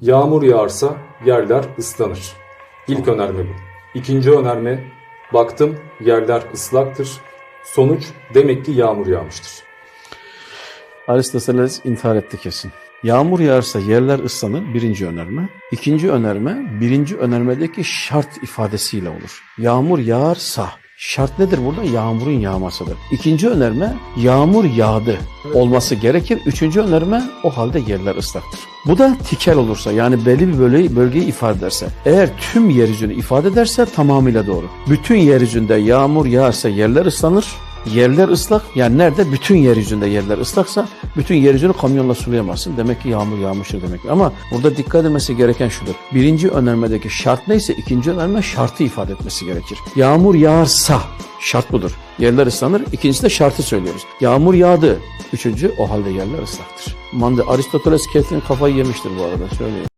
Yağmur yağarsa yerler ıslanır. İlk önerme bu. İkinci önerme baktım yerler ıslaktır. Sonuç demek ki yağmur yağmıştır. Aristoteles intihar etti kesin. Yağmur yağarsa yerler ıslanır birinci önerme. İkinci önerme birinci önermedeki şart ifadesiyle olur. Yağmur yağarsa şart nedir burada? Yağmurun yağmasıdır. İkinci önerme yağmur yağdı olması gerekir. Üçüncü önerme o halde yerler ıslaktır. Bu da tikel olursa yani belli bir bölgeyi, bölgeyi ifade ederse. Eğer tüm yeryüzünü ifade ederse tamamıyla doğru. Bütün yeryüzünde yağmur yağarsa yerler ıslanır. Yerler ıslak. Yani nerede? Bütün yeryüzünde yerler ıslaksa bütün yeryüzünü kamyonla sulayamazsın. Demek ki yağmur yağmıştır demek. Ama burada dikkat edilmesi gereken şudur. Birinci önermedeki şart neyse ikinci önerme şartı ifade etmesi gerekir. Yağmur yağarsa şart budur. Yerler ıslanır. İkincisi de şartı söylüyoruz. Yağmur yağdı. Üçüncü o halde yerler ıslaktır. Manda Aristoteles kesin kafayı yemiştir bu arada söyleyeyim.